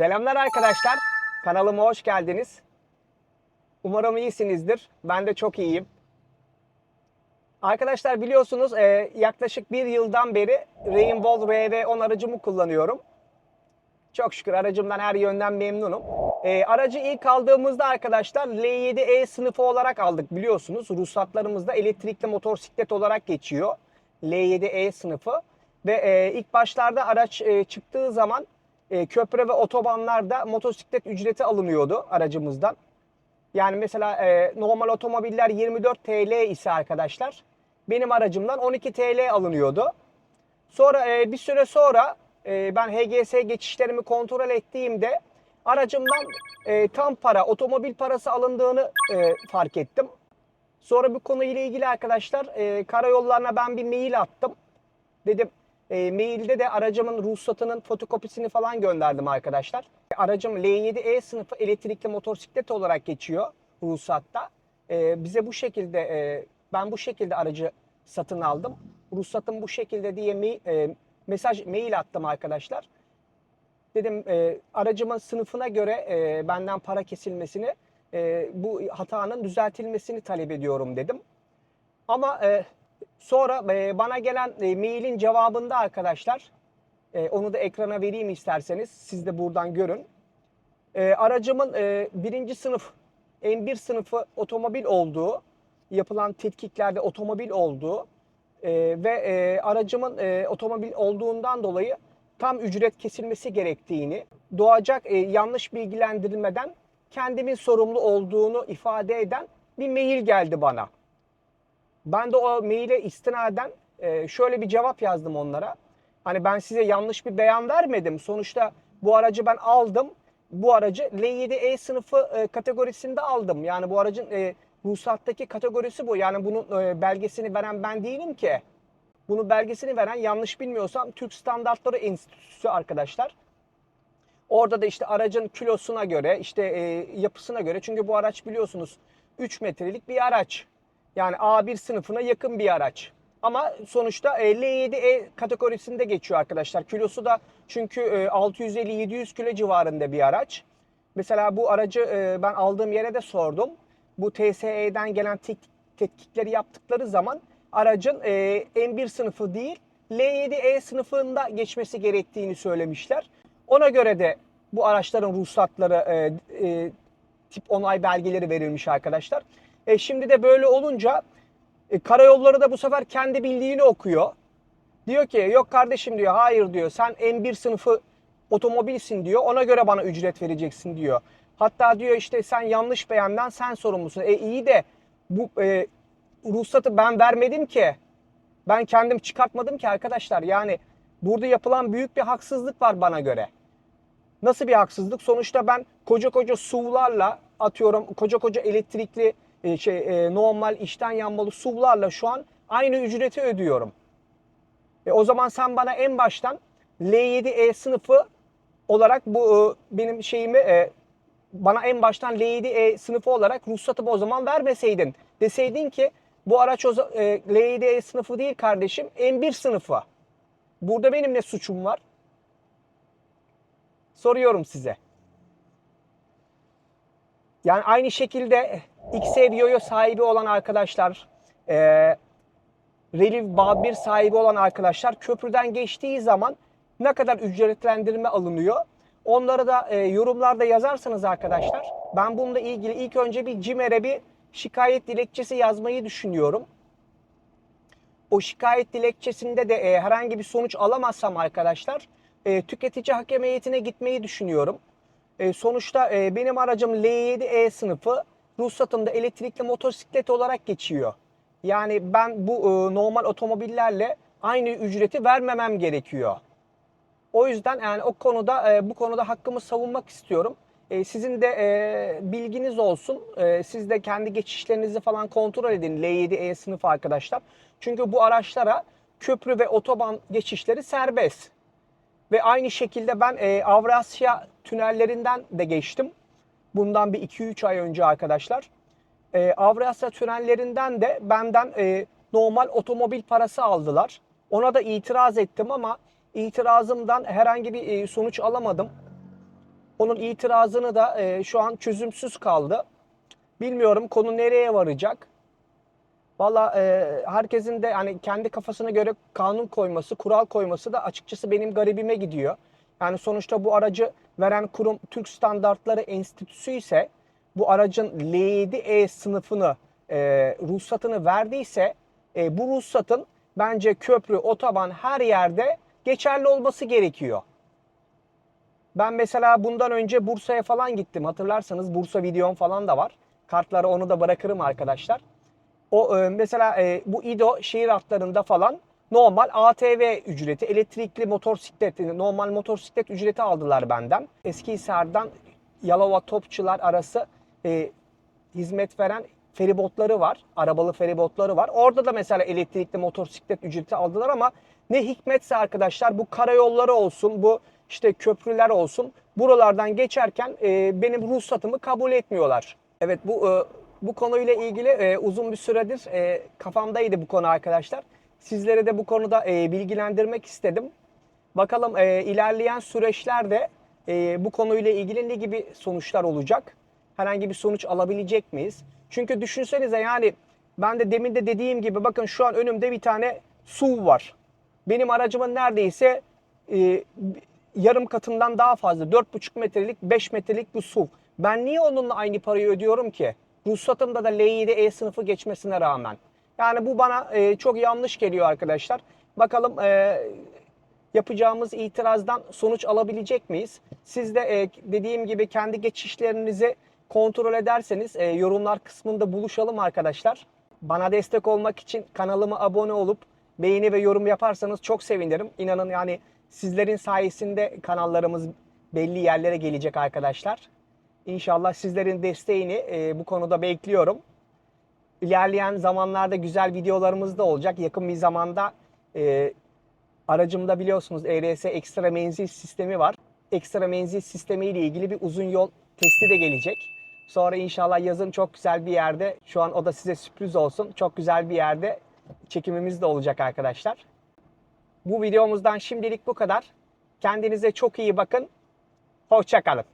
Selamlar arkadaşlar. Kanalıma hoş geldiniz. Umarım iyisinizdir. Ben de çok iyiyim. Arkadaşlar biliyorsunuz e, yaklaşık bir yıldan beri Rainbow RV10 aracımı kullanıyorum. Çok şükür aracımdan her yönden memnunum. E, aracı ilk aldığımızda arkadaşlar L7E sınıfı olarak aldık biliyorsunuz. Ruhsatlarımızda elektrikli motosiklet olarak geçiyor. L7E sınıfı. Ve e, ilk başlarda araç çıktığı zaman e, köprü ve otobanlarda motosiklet ücreti alınıyordu aracımızdan. Yani mesela e, normal otomobiller 24 TL ise arkadaşlar benim aracımdan 12 TL alınıyordu. Sonra e, bir süre sonra e, ben HGS geçişlerimi kontrol ettiğimde aracımdan e, tam para, otomobil parası alındığını e, fark ettim. Sonra bu konuyla ilgili arkadaşlar e, karayollarına ben bir mail attım. Dedim e, mailde de aracımın ruhsatının fotokopisini falan gönderdim arkadaşlar. Aracım L7E sınıfı elektrikli motosiklet olarak geçiyor ruhsatta. E, bize bu şekilde e, ben bu şekilde aracı satın aldım. Ruhsatım bu şekilde diye mail, e, mesaj mail attım arkadaşlar. Dedim e, aracımın sınıfına göre e, benden para kesilmesini, e, bu hatanın düzeltilmesini talep ediyorum dedim. Ama e, sonra e, bana gelen e, mailin cevabında arkadaşlar, e, onu da ekrana vereyim isterseniz, siz de buradan görün. Aracımın birinci sınıf, M1 sınıfı otomobil olduğu, yapılan tetkiklerde otomobil olduğu ve aracımın otomobil olduğundan dolayı tam ücret kesilmesi gerektiğini, doğacak yanlış bilgilendirilmeden kendimin sorumlu olduğunu ifade eden bir mail geldi bana. Ben de o maile istinaden e, şöyle bir cevap yazdım onlara. Hani ben size yanlış bir beyan vermedim. Sonuçta bu aracı ben aldım. Bu aracı L7E sınıfı e, kategorisinde aldım. Yani bu aracın e, ruhsattaki kategorisi bu. Yani bunun belgesini veren ben değilim ki. Bunu belgesini veren yanlış bilmiyorsam Türk Standartları Enstitüsü arkadaşlar. Orada da işte aracın kilosuna göre, işte yapısına göre çünkü bu araç biliyorsunuz 3 metrelik bir araç. Yani A1 sınıfına yakın bir araç. Ama sonuçta e, L7E kategorisinde geçiyor arkadaşlar. Kilosu da çünkü e, 650-700 kilo civarında bir araç. Mesela bu aracı e, ben aldığım yere de sordum. Bu TSE'den gelen tetkikleri yaptıkları zaman aracın e, M1 sınıfı değil L7E sınıfında geçmesi gerektiğini söylemişler. Ona göre de bu araçların ruhsatları e, e, tip onay belgeleri verilmiş arkadaşlar. E, şimdi de böyle olunca e, karayolları da bu sefer kendi bildiğini okuyor. Diyor ki yok kardeşim diyor hayır diyor sen M1 sınıfı otomobilsin diyor ona göre bana ücret vereceksin diyor. Hatta diyor işte sen yanlış beğenden sen sorumlusun. E iyi de bu e, ruhsatı ben vermedim ki. Ben kendim çıkartmadım ki arkadaşlar. Yani burada yapılan büyük bir haksızlık var bana göre. Nasıl bir haksızlık? Sonuçta ben koca koca SUV'larla atıyorum koca koca elektrikli e, şey e, normal içten yanmalı SUV'larla şu an aynı ücreti ödüyorum. E, o zaman sen bana en baştan L7E sınıfı olarak bu e, benim şeyimi e, bana en baştan L7E sınıfı olarak ruhsatımı o zaman vermeseydin. Deseydin ki bu araç o, e, L7E sınıfı değil kardeşim M1 sınıfı. Burada benim ne suçum var? Soruyorum size. Yani aynı şekilde XEV Yoyo sahibi olan arkadaşlar, e, Relief Babir sahibi olan arkadaşlar köprüden geçtiği zaman ne kadar ücretlendirme alınıyor? Onları da e, yorumlarda yazarsanız arkadaşlar ben bununla ilgili ilk önce bir CİMER'e bir şikayet dilekçesi yazmayı düşünüyorum. O şikayet dilekçesinde de e, herhangi bir sonuç alamazsam arkadaşlar e, tüketici hakem heyetine gitmeyi düşünüyorum. E, sonuçta e, benim aracım L7E sınıfı ruhsatımda elektrikli motosiklet olarak geçiyor. Yani ben bu e, normal otomobillerle aynı ücreti vermemem gerekiyor. O yüzden yani o konuda e, bu konuda hakkımı savunmak istiyorum. E, sizin de e, bilginiz olsun. E, siz de kendi geçişlerinizi falan kontrol edin L7E sınıfı arkadaşlar. Çünkü bu araçlara köprü ve otoban geçişleri serbest. Ve aynı şekilde ben e, Avrasya tünellerinden de geçtim. Bundan bir 2-3 ay önce arkadaşlar. E, Avrasya tünellerinden de benden e, normal otomobil parası aldılar. Ona da itiraz ettim ama itirazımdan herhangi bir e, sonuç alamadım. Onun itirazını da e, şu an çözümsüz kaldı. Bilmiyorum konu nereye varacak. Valla e, herkesin de hani kendi kafasına göre kanun koyması, kural koyması da açıkçası benim garibime gidiyor. Yani sonuçta bu aracı veren kurum Türk Standartları Enstitüsü ise bu aracın L7E sınıfını, e, ruhsatını verdiyse e, bu ruhsatın bence köprü, otoban her yerde geçerli olması gerekiyor. Ben mesela bundan önce Bursa'ya falan gittim. Hatırlarsanız Bursa videom falan da var. Kartları onu da bırakırım arkadaşlar. O e, mesela e, bu İdo şehir hatlarında falan normal ATV ücreti, elektrikli motosiklet, normal motosiklet ücreti aldılar benden. Eskihisar'dan Yalova Topçular arası e, hizmet veren feribotları var. Arabalı feribotları var. Orada da mesela elektrikli motosiklet ücreti aldılar ama ne hikmetse arkadaşlar bu karayolları olsun, bu işte köprüler olsun buralardan geçerken e, benim ruhsatımı kabul etmiyorlar. Evet bu e, bu konuyla ilgili e, uzun bir süredir e, kafamdaydı bu konu arkadaşlar. Sizlere de bu konuda e, bilgilendirmek istedim. Bakalım e, ilerleyen süreçlerde e, bu konuyla ilgili ne gibi sonuçlar olacak? Herhangi bir sonuç alabilecek miyiz? Çünkü düşünsenize yani ben de demin de dediğim gibi bakın şu an önümde bir tane SUV var. Benim aracımın neredeyse e, yarım katından daha fazla 4,5 metrelik 5 metrelik bir SUV. Ben niye onunla aynı parayı ödüyorum ki? Ruhsatımda da L7 E sınıfı geçmesine rağmen. Yani bu bana e, çok yanlış geliyor arkadaşlar. Bakalım e, yapacağımız itirazdan sonuç alabilecek miyiz? Siz de e, dediğim gibi kendi geçişlerinizi kontrol ederseniz e, yorumlar kısmında buluşalım arkadaşlar. Bana destek olmak için kanalıma abone olup beğeni ve yorum yaparsanız çok sevinirim. İnanın yani sizlerin sayesinde kanallarımız belli yerlere gelecek arkadaşlar. İnşallah sizlerin desteğini e, bu konuda bekliyorum. İlerleyen zamanlarda güzel videolarımız da olacak. Yakın bir zamanda e, aracımda biliyorsunuz ERS ekstra menzil sistemi var. Ekstra menzil sistemi ile ilgili bir uzun yol testi de gelecek. Sonra inşallah yazın çok güzel bir yerde, şu an o da size sürpriz olsun. Çok güzel bir yerde çekimimiz de olacak arkadaşlar. Bu videomuzdan şimdilik bu kadar. Kendinize çok iyi bakın. Hoşçakalın.